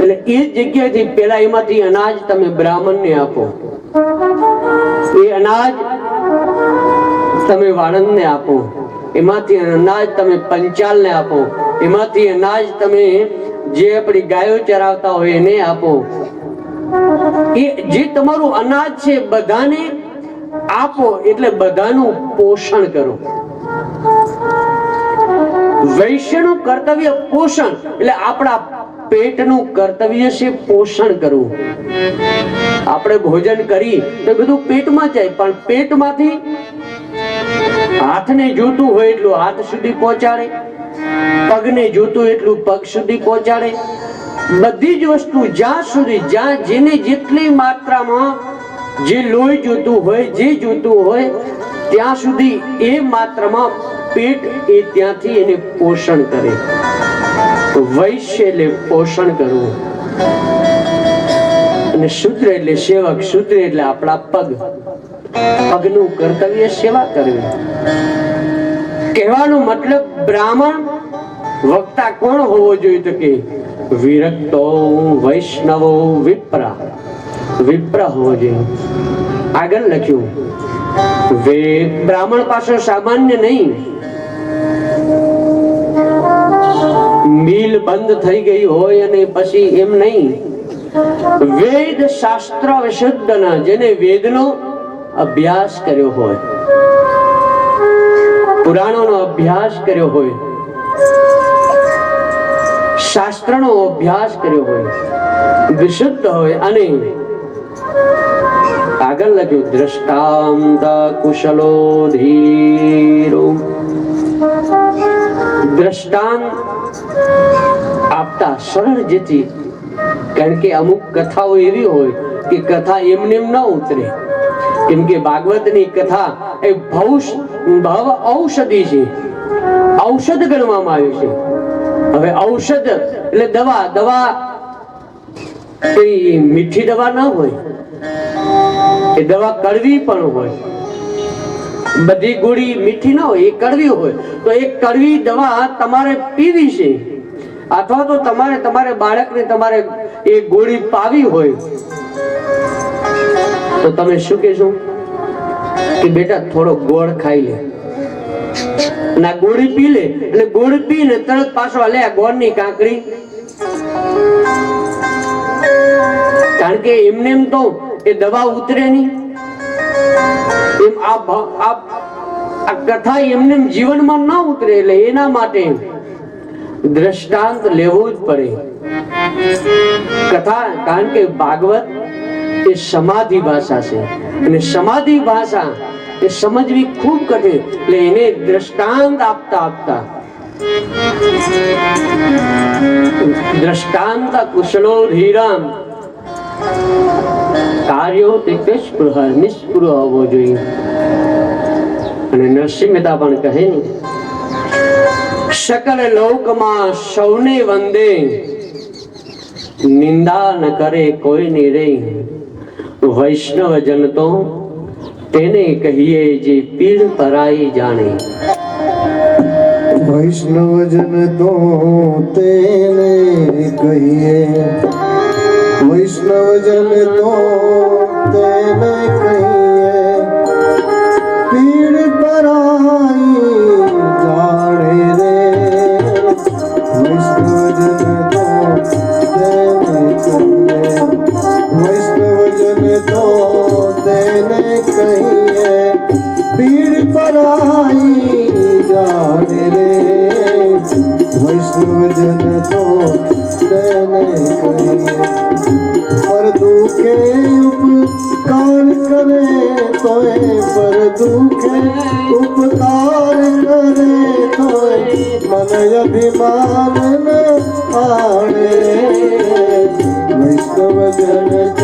એટલે એ જગ્યાએથી પેલા એમાંથી અનાજ તમે બ્રાહ્મણને આપો. એ અનાજ તમે વાણંદને આપો. એમાંથી અનાજ તમે પંચાલને આપો. એમાંથી અનાજ તમે જે આપણી ગાયો ચરાવતા હોય એને આપો. એ જે તમારું અનાજ છે બધાને આપો. એટલે બધાનું પોષણ કરો. વૈશ્યનું કર્તવ્ય પોષણ, એટલે આપણા પેટનું કર્તવ્ય છે પોષણ કરવું. આપણે ભોજન કરી તો બધું પેટમાં જાય, પણ પેટમાંથી હાથને જોતું હોય એટલું હાથ સુધી પહોંચાડે, પગને જોતું એટલું પગ સુધી પહોંચાડે. બધી જ વસ્તુ જ્યાં સુધી, જ્યાં જેને જેટલી માત્રામાં જે લોહી જોતું હોય, જે જોતું હોય, ત્યાં સુધી એ માત્રામાં પેટ એ ત્યાંથી એને પોષણ કરે. વૈશ્ય એટલે પોષણ કરવું. અને શુદ્ર એટલે સેવક શુદ્ર એટલે આપણા પગ. પગનું કર્તવ્ય સેવા કરવી. કહેવાનો મતલબ બ્રાહ્મણ, વક્તા કોણ હોવો જોઈએ તો કે વિરક્તો વૈષ્ણવો વિપ્રા. વિપ્ર હોવો જોઈએ. આગળ લખ્યું. બ્રાહ્મણ પાછો સામાન્ય નહીં મિલ બંધ થઈ ગઈ હોય અને પછી એમ નહીં વેદ શાસ્ત્ર વિશુદ્ધના જેને વેદનો અભ્યાસ કર્યો હોય પુરાણોનો અભ્યાસ કર્યો હોય શાસ્ત્રનો અભ્યાસ કર્યો હોય વિશુદ્ધ હોય અને આગળ લખ્યું દ્રષ્ટાંત કુશલો ધીરો દ્રષ્ટાંત આપતા સરળ જેથી કારણ કે અમુક કથાઓ એવી હોય કે કથા એમને એમ ન ઉતરે કેમ કે ભાગવતની કથા એ ભૌષ ભાવ ઔષધિ છે ઔષધ ગણવામાં આવ્યું છે હવે ઔષધ એટલે દવા દવા મીઠી દવા ના હોય એ દવા કડવી પણ હોય. બધી ગોળી મીઠી ના હોય, એ કડવી હોય. તો એ કડવી દવા તમારે પીવી છે. અથવા તો તમારે તમારે બાળકને તમારે એ ગોળી પાવી હોય. તો તમે શું કહેશો? કે બેટા, થોડો ગોળ ખાઈ લે. ના ગોળી પી લે. એટલે ગોળ પીને તરત પાછો લે, આ ગોળની કાંકરી. કારણ કે એમને એમ તો એ દવા ઉતરે નહીં. એમ આ આ કથા એમને એમ જીવનમાં ન ઉતરે એટલે એના માટે દ્રષ્ટાંત લેવું જ પડે. કથા કારણ કે ભાગવત એ સમાધિ ભાષા છે. અને સમાધિ ભાષા એ સમજવી ખૂબ કઠિન એટલે એને દ્રષ્ટાંત આપતા આપતા. દ્રષ્ટાંત કુશલો ધીરામ કાર્યો તે નિષ્પૃહ હોવો જોઈએ. અને નરસિંહ મહેતા પણ કહે ને સકલ લોકમાં સૌને વંદે. નિંદા ન કરે કોઈની રે. વૈષ્ણવ જન તો તેને કહીએ જે પીડ પરાઈ જાણે. વૈષ્ણવજન તો તેને કહીએ વૈષ્ણવજન તો તેને उपकार करे कोई मन अभिमान न पाड़े विश्व जन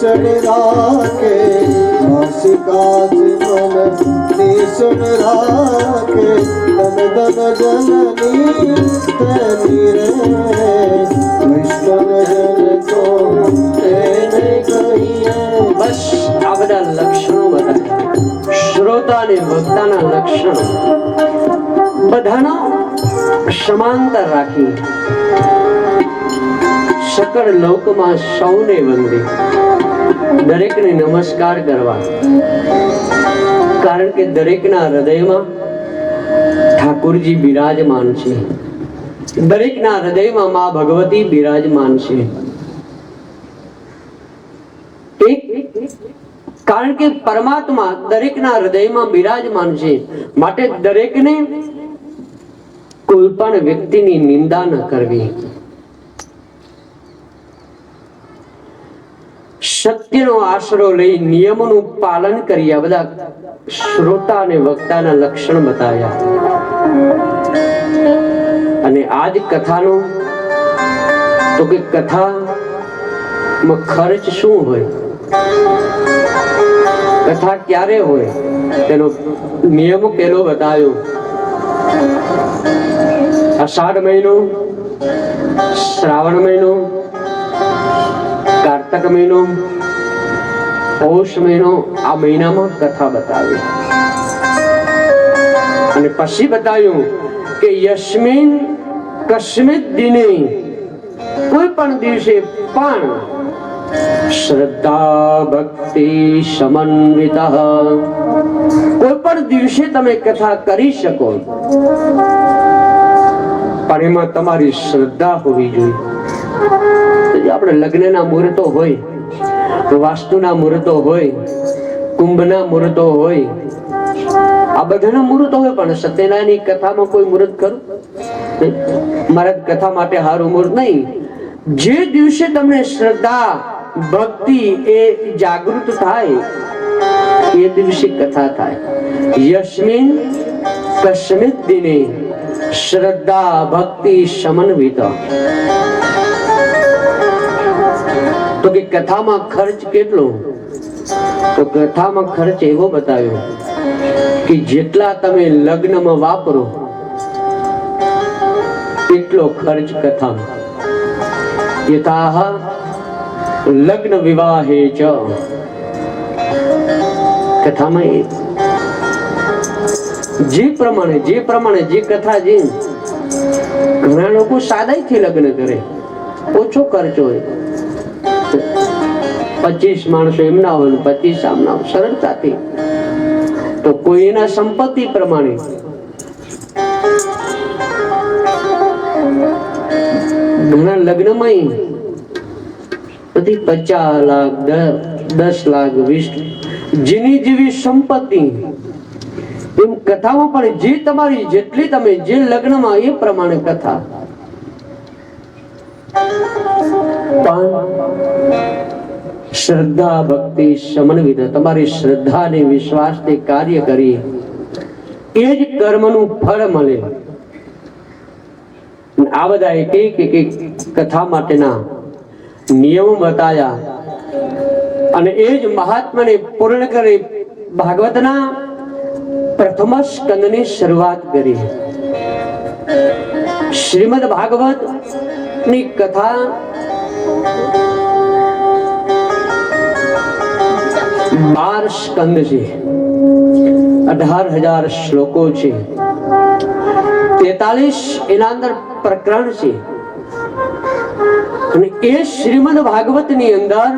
નિસળ રાખે વાસ કાજ મન મન નિસુન રાખે તન ધન જનની તેની રે વૈષ્ણવજન તો તેને કહીએ બસ, આ બધા લક્ષણો બતાવ્યા શ્રોતા અને વક્તાના લક્ષણો. બધાના સમાંતર રાખી સકળ લોકમાં સૌને વંદે. દરેકને નમસ્કાર કરવા. કારણ કે દરેકના હૃદયમાં ઠાકુરજી બિરાજમાન છે. દરેકના હૃદયમાં મા ભગવતી બિરાજમાન છે. કારણ કે પરમાત્મા દરેકના હૃદયમાં બિરાજમાન છે, માટે દરેકને કોઈ પણ વ્યક્તિની નિંદા ન કરવી. સત્યનો આશરો લઈ નિયમોનું પાલન કરી આ બધા શ્રોતા અને વક્તાના લક્ષણ બતાવ્યા. અને આજ કથાનો, તો કે કથામાં ખર્ચ શું હોય? કથા ક્યારે હોય? તેનો નિયમ પેલો બતાવ્યો. અષાઢ મહિનો, શ્રાવણ મહિનો કારતક મહિનો પૌષ મહિનો આ મહિનામાં કથા બતાવી. અને પછી બતાવ્યું કે યસ્મિન કસ્મિત દિને કોઈ પણ દિવસે પણ શ્રદ્ધા ભક્તિ સમન્વિત. કોઈ પણ દિવસે તમે કથા કરી શકો. પણ એમાં તમારી શ્રદ્ધા હોવી જોઈએ. જે આપણે લગ્નના મુહૂર્તો હોય, વાસ્તુના મુહૂર્તો હોય, કુંભના મુહૂર્તો હોય, આ બધાના મુહૂર્તો હોય, પણ સત્યનારાયણની કથામાં કોઈ મુહૂર્ત ખરું? મારા કથા માટે હારું મુહૂર્ત નહીં. જે દિવસે તમને શ્રદ્ધા, ભક્તિ એ જાગૃત થાય, એ દિવસે કથા થાય. યસ્મિન કસ્મિત દિને શ્રદ્ધા, ભક્તિ સમન્વિત. કથામાં ખર્ચ કેટલો? તો કથામાં ખર્ચ એવો બતાવ્યો કે જેટલા તમે લગ્નમાં વાપરો, એટલો ખર્ચ કથામાં યથાહ લગ્ન વિવાહે ચ. કથામાં જે પ્રમાણે જે પ્રમાણે, જે કથા જે, ઘણા લોકો સાદાઈથી લગ્ન કરે. ઓછો ખર્ચ હોય. પચીસ માણસો એમના હોય પચીસ આમના હોય. સરળતાથી. તો કોઈના સંપત્તિ પ્રમાણે. ઘણા લગ્નમાં બધી પચાસ લાખ દસ લાખ, વીસ જેની જેવી સંપત્તિ. એમ કથામાં પણ જે તમારી જેટલી તમે જે લગ્નમાં એ પ્રમાણે કથા. પણ શ્રદ્ધા ભક્તિ સમન્વિત તમારી શ્રદ્ધા અને વિશ્વાસથી કાર્ય કરી. એ જ કર્મનું ફળ મળે. આ બધા એક એક એક કથા માટેના નિયમો બતાયા. અને એ જ મહાત્માને પૂર્ણ કરી. ભાગવતના પ્રથમ સ્કંદની શરૂઆત કરી. શ્રીમદ ભાગવતની કથા બાર સ્કંદ છે અઢાર હજાર શ્લોકો છે. તેતાલીસ એના અંદર પ્રકરણ છે. અને એ શ્રીમદ ભાગવતની અંદર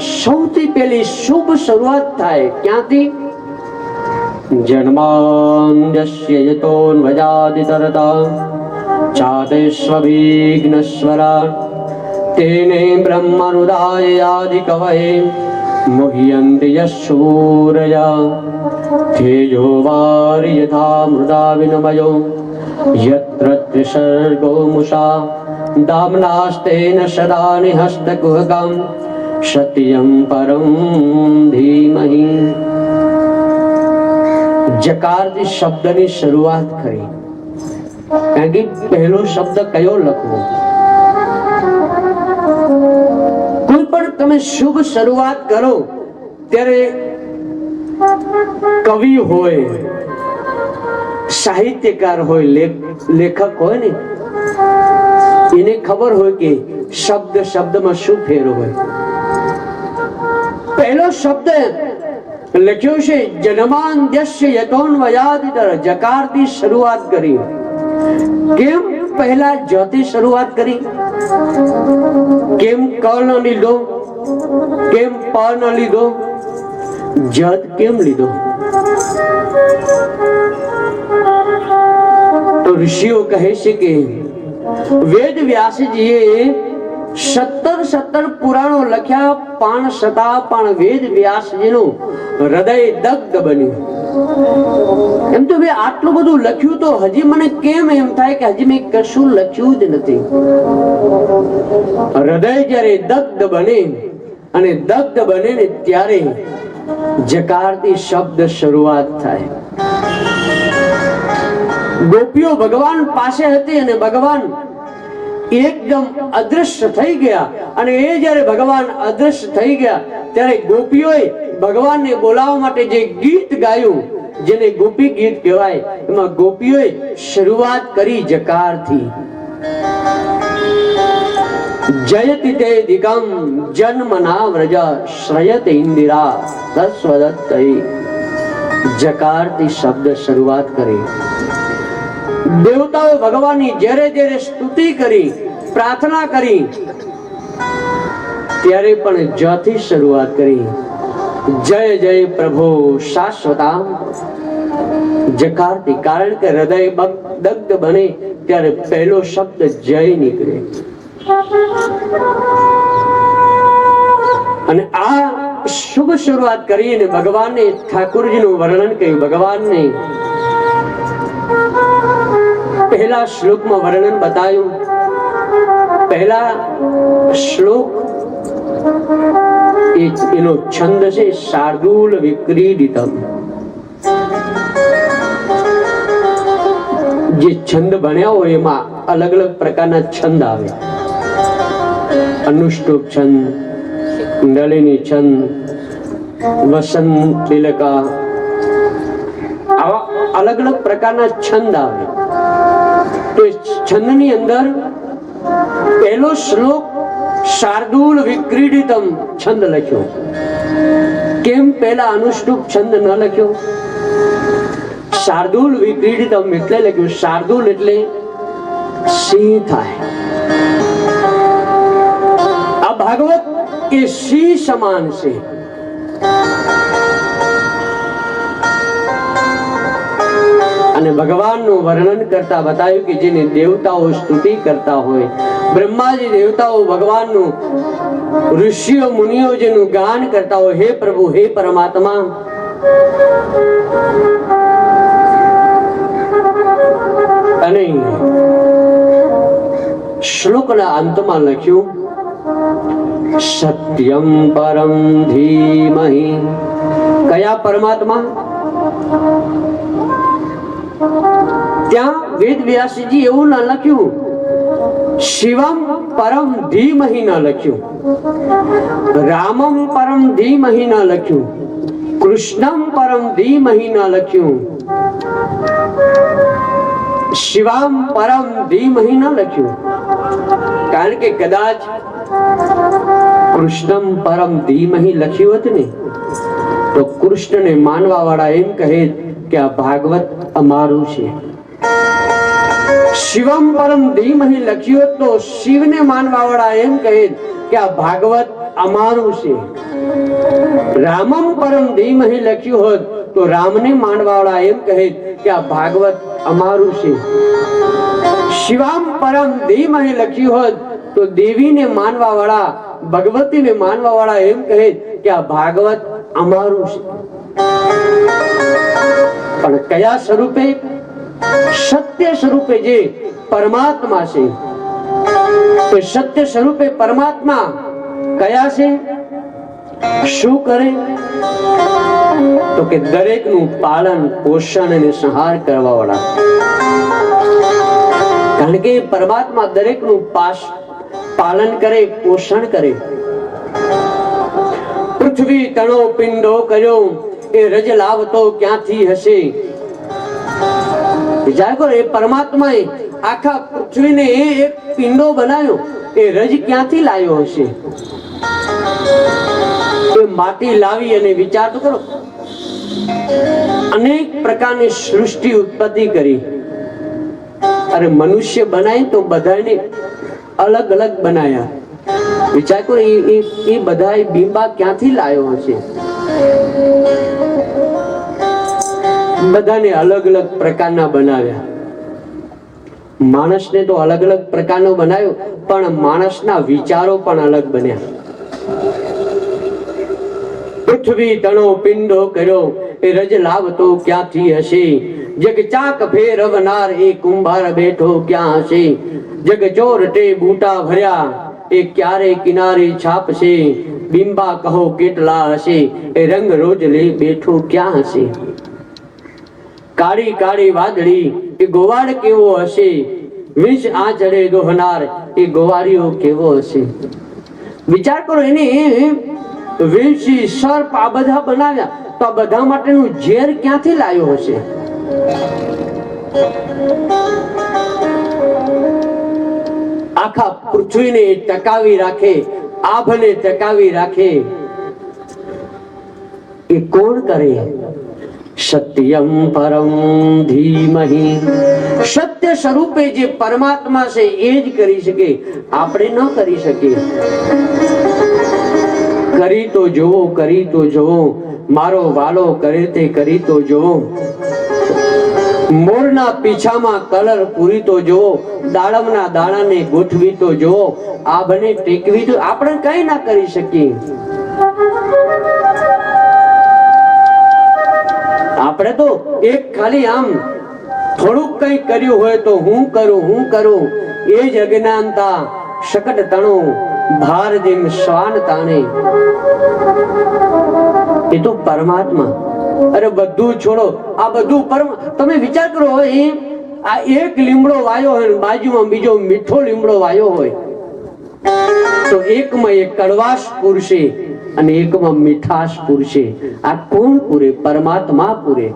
સૌથી પહેલી શુભ શરૂઆત થાય ક્યાંથી? જન્માંદ્યસ્ય યતોન્વજાદિતરતા ચાતેષ્વવિઘ્નસ્વરા તેને બ્રહ્મનુદાયાદિ કવયે મુહ્યન્તિ યશૂરયા તેજો વારિ યથા મૃદા વિનમયો યત્ર ત્રિસર્ગો મુષા દામ્નાસ્તેન સદા નિહસ્તકુહકં परं धीमहि। જકારથી શબ્દની શરૂઆત કરી કારણ કે પહેલો શબ્દ કયો લખવો તમે શુભ શરૂઆત કરો, ત્યારે કવિ હોય, સાહિત્યકાર હોય લેખક હોય ને, એને ખબર હોય કે શબ્દ શબ્દમાં શું ફેર હોય. પહેલો શબ્દ લખ્યો છે, જનમાન યશ્ય યતોન વયાદિતર જકારથી શરૂઆત કરી. કેમ પહેલા જથી શરૂઆત કરી? કેમ કર્ણની લીધો કેમ પ ન લીધો? જત કેમ લીધો? તો ઋષિઓ કહે છે કે વેદ વ્યાસજીએ સત્તર સત્તર પુરાણો લખ્યા, પણ સતા પણ વેદ વ્યાસજીનું હૃદય દગ્ધ બન્યું. એમ તો મેં આટલું બધું લખ્યું તો હજી મને કેમ એમ થાય કે હજી મેં કશું લખ્યું જ નથી? હૃદય જ્યારે દગ્ધ બને અને દગ્ધ બને ને ત્યારે જકારતી શબ્દ શરૂઆત થાય. ગોપીઓ ભગવાન પાસે હતી અને ભગવાન એકદમ અદૃશ્ય થઈ ગયા. અને એ જ્યારે ભગવાન અદૃશ્ય થઈ ગયા, ત્યારે ગોપીઓએ ભગવાનને બોલાવવા માટે જે ગીત ગાયું, જેને ગોપી ગીત કહેવાય, એમાં ગોપીઓએ શરૂઆત કરી જકારથી. જયતિ તે દિગમ જન્મના વ્રજ શ્રયત ઇન્દિરા તસ્વદત્તૈ જકારથી શબ્દ શરૂઆત કરી દેવતાઓ ભગવાનની જ્યારે જ્યારે સ્તુતિ કરી પ્રાર્થના કરી ત્યારે પણ જથી શરૂઆત કરી જય જય પ્રભુ શાશ્વતા જકારથી કારણ કે હૃદય દગ્ધ બને ત્યારે પહેલો શબ્દ જય નીકળે અને આ શુભ શરૂઆત કરીને ભગવાને ઠાકુરજીનું વર્ણન કર્યું. ભગવાનને પહેલા શ્લોકમાં વર્ણન બતાવ્યું. પહેલા શ્લોક એનો છંદ છે, શાર્દુલ વિક્રીડિતમ જે છંદ ભણ્યા હોય એમાં અલગ અલગ પ્રકારના છંદ આવે. અનુષ્ટુપ છંદ કુંડલિની છંદ વસંત તિલકા આવા અલગ અલગ પ્રકારના છંદ આવે તો છંદની અંદર પહેલો શ્લોક શાર્દુલ વિક્રીડિતમ છંદ લખ્યો કેમ પહેલા અનુષ્ટુપ છંદ ન લખ્યો શાર્દુલ વિક્રીડિતમ એટલે લખ્યું શાર્દુલ એટલે સિંહ થાય એ સિંહ સમાન છે અને ભગવાનનું વર્ણન કરતા બતાવ્યું કે જેને દેવતાઓ સ્તુતિ કરતા હોય, બ્રહ્માજી દેવતાઓ ભગવાનનું, ઋષિઓ મુનિઓ જેનું ગાન કરતા હોય, હે પ્રભુ, હે પરમાત્મા. અને શ્લોકના અંતમાં લખ્યું સત્યમ પરમ ધીમહિ કયા પરમાત્મા ત્યાં વેદ વ્યાસજી એવું ના લખ્યું શિવમ પરમ ધીમહિ ના લખ્યું રામમ પરમ ધીમહિ ના લખ્યું કૃષ્ણમ પરમ ધીમહિ ના લખ્યું શિવામ પરમ ધીમહિ ના લખ્યું કારણ કે કદાચ કૃષ્ણમ પરમ ધીમહી લખ્યું હતું ને તો કૃષ્ણને માનવા વાળા એમ કહે કે આ ભાગવત અમારું છે. શિવમ પરમ ધીમહી લખ્યું તો શિવને માનવા વાળા એમ કહે કે આ ભાગવત અમારું છે. રામમ પરમ ધીમહી લખ્યું હોત, તો રામને માનવા વાળા એમ કહે કે આ ભાગવત અમારું છે. શિવામ પરમ ધીમહિ લખ્યું હોત, તો દેવીને માનવા વાળા ભગવતીને માનવા વાળા એમ કહે કે આ ભાગવત અમારું છે. પણ કયા સ્વરૂપે? સત્ય સ્વરૂપે જે પરમાત્મા છે. તો સત્ય સ્વરૂપે પરમાત્મા કયા છે? શું કરે? તો કે દરેકનું પાલન પોષણ અને સંહાર કરવા વાળા કારણ કે પરમાત્મા દરેકનું પાસ પાલન કરે, પોષણ કરે. પૃથ્વી તણો પિંડો કર્યો, એ રજ લાવતો ક્યાંથી હશે? વિચાર એ પરમાત્માએ આખા પૃથ્વીને એ એક પિંડો બનાવ્યો, એ રજ ક્યાંથી લાવ્યો હશે? એ માટી લાવી અને વિચાર તો કરો. અનેક પ્રકારની સૃષ્ટિ ઉત્પત્તિ કરી. અરે મનુષ્ય બનાય તો બધાને અલગ અલગ બનાયા. વિચાર કરો, એ એ- બધા બિંબા ક્યાંથી લાવ્યો હશે? બધાને અલગ અલગ પ્રકારના બનાવ્યા. માણસને તો અલગ અલગ પ્રકારનો બનાવ્યો, પણ માણસના વિચારો પણ અલગ બન્યા. પૃથ્વી, તણો, પિંડો કર્યો. એ રજ લાવતો ક્યાંથી હશે જગ ચાક ફેરવનાર એ કુંભાર બેઠો ક્યાં હશે જગ ચોરટે બૂટા ભર્યા એ ક્યારે કિનારે છાપશે બિંબા કહો કેટલા હશે એ રંગ રોજ લઈ બેઠો ક્યાં હશે કાળી કાળી વાદળી એ ગોવાળ કેવો હશે વિષ આચરે દોહનાર એ ગોવાળીઓ કેવો હશે વિચાર કરો એને વિષી સર્પ આ બધા બનાવ્યા. તો આ બધા માટેનું ઝેર ક્યાંથી લાવ્યો હશે? આખા પૃથ્વીને ટકાવી રાખે, આભને ટકાવી રાખે. એ કોણ કરે? સત્યમ પરમ ધીમહિ. સત્ય સ્વરૂપે જે પરમાત્મા છે, એ જ કરી શકે. આપણે ન કરી શકીએ. કરી તો જોવો કરી તો જોવો મારો વાલો કરે તે કરી તો જોવો મોરના પીછામાં કલર પૂરી તો જોવો, દાડમના દાણાને ગોઠવી તો જોવો. આ બને ટેકવી તો આપણે કઈ ના કરી શકીએ. આપણે તો એક ખાલી આમ થોડુંક કઈ કર્યું હોય તો હું કરું હું કરું. એ જ અજ્ઞાનતા, શકટ તણું. ભાર જેમ શ્વાન તાણે, એ તો પરમાત્મા. અરે બધું છોડો, આ બધું પરમ, તમે વિચાર કરો એ આ એક લીમડો વાયો હોય બાજુમાં બીજો મીઠો લીમડો વાયો હોય, તો એકમાં એક કડવાશ પૂરશે અને એકમાં મીઠાશ પૂરશે. આ કોણ પૂરે? પરમાત્મા પૂરે.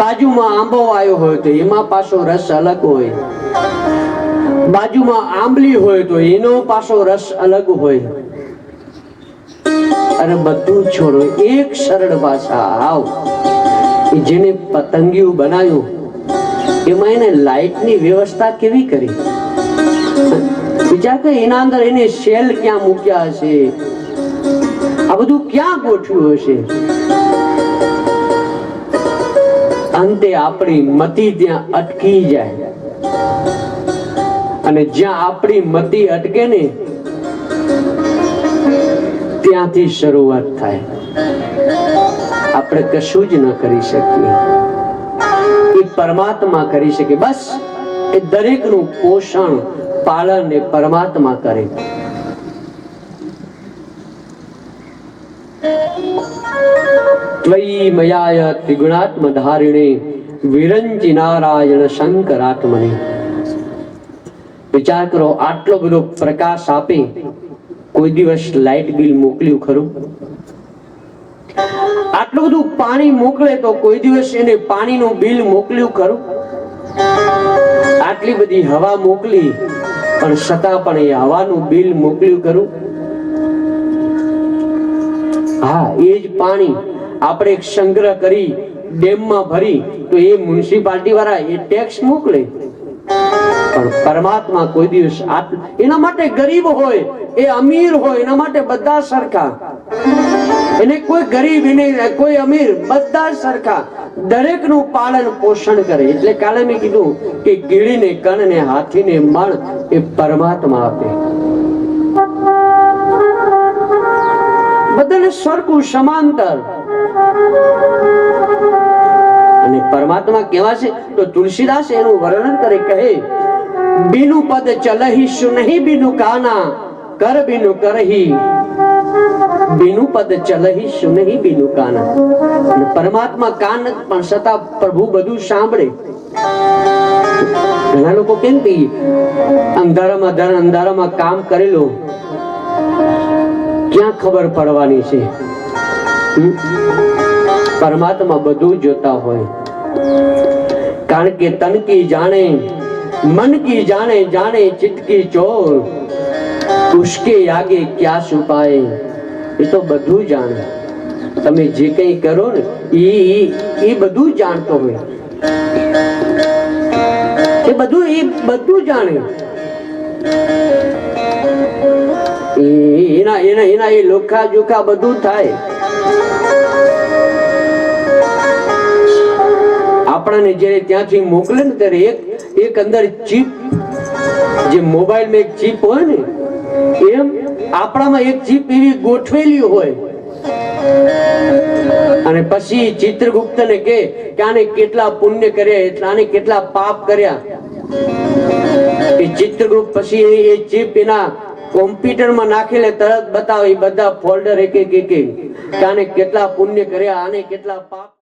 બાજુમાં આંબો આવ્યો હોય તો એમાં પાછો રસ અલગ હોય. બાજુમાં આંબલી હોય તો એનો પાછો રસ અલગ હોય. અને બધું છોડો, એક સરળ ભાષા આવ જેને પતંગિયું બનાવ્યું, એમાં એને લાઈટની વ્યવસ્થા કેવી કરી? વિચાર કે એના અંદર એને શેલ ક્યાં મૂક્યા હશે? આ બધું ક્યાં ગોઠવ્યું હશે? અંતે આપણી મતિ ત્યાં અટકી જાય. અને જ્યાં આપણી મતિ અટકે ને ત્યાંથી શરૂઆત થાય. આપણે કશું જ ન કરી શકીએ. એ પરમાત્મા કરી શકે. બસ, એ દરેકનું પોષણ પાલન એ પરમાત્મા કરે. ત્વયી મયાય ત્રિગુણાત્મ ધારિણે વિરંચિ નારાયણ શંકરાત્મને. વિચાર કરો, આટલો બધો પ્રકાશ આપે કોઈ દિવસ લાઇટ બિલ મોકલ્યું ખરું? આટલું બધું પાણી મોકલે તો કોઈ દિવસ એને પાણીનું બિલ મોકલ્યું ખરું? આટલી બધી હવા મોકલી, પણ છતાં પણ એ હવાનું બિલ મોકલ્યું ખરું? હા, એ જ પાણી આપણે સંગ્રહ કરી ડેમમાં ભરી, તો એ મ્યુનિસિપાલિટી વાળા એ ટેક્સ મોકલે. પણ પરમાત્મા કોઈ દિવસ એના માટે ગરીબ હોય, એ અમીર હોય, એના માટે બધા સરખા. એને કોઈ ગરીબ કોઈ અમીર, બધા સરખા. દરેકનું પાલન પોષણ કરે. એટલે કાલે મેં કીધું કે કીડીને કણ ને હાથીને મણ એ પરમાત્મા આપે. બધાને સરખું, સમાંતર. અને પરમાત્મા કેવા છે? તો તુલસીદાસ એનું વર્ણન કરે, કહે બીનુ પદ ચલહી સુનહી નહીં બીનુ કાના કર બીનુ કરહી બીનુ પદ ચલહી સુનહી નહીં બીનુ કાના પરમાત્મા કાન પણ સતા પ્રભુ બધું સાંભળે। ઘણા લોકો કેમ કહીએ અંધારામાં ધન અંધારામાં કામ કરેલું, ક્યાં ખબર પડવાની છે? પરમાત્મા બધું જોતા હોય, કારણ કે તનકી જાણે મન કી જાણે જાણે चित की ચોર ઉસકે આગે ક્યા છુપાય એ તો બધું જાણે તમે જે કંઈ કરો ને એ બધું જાણતો હોય. એ બધું એ બધું જાણે. એના એના એના, એ લોખા જોખા બધું થાય. આપણને જ્યારે ત્યાંથી મોકલે ને ત્યારે એક એક અંદર ચીપ, જે મોબાઈલમાં એક ચીપ હોય ને, એમ આપણામાં એક ચીપ એવી ગોઠવેલી હોય. અને પછી ચિત્રગુપ્ત ને કે આને કેટલા પુણ્ય કર્યા એટલાને કેટલા પાપ કર્યા. એ ચિત્રગુપ્ત પછી એ- ચીપ એના કોમ્પ્યુટરમાં નાખીને તરત બતાવે, એ બધા ફોલ્ડર એક એક એક આને કેટલા પુણ્ય કર્યા, આને કેટલા પાપ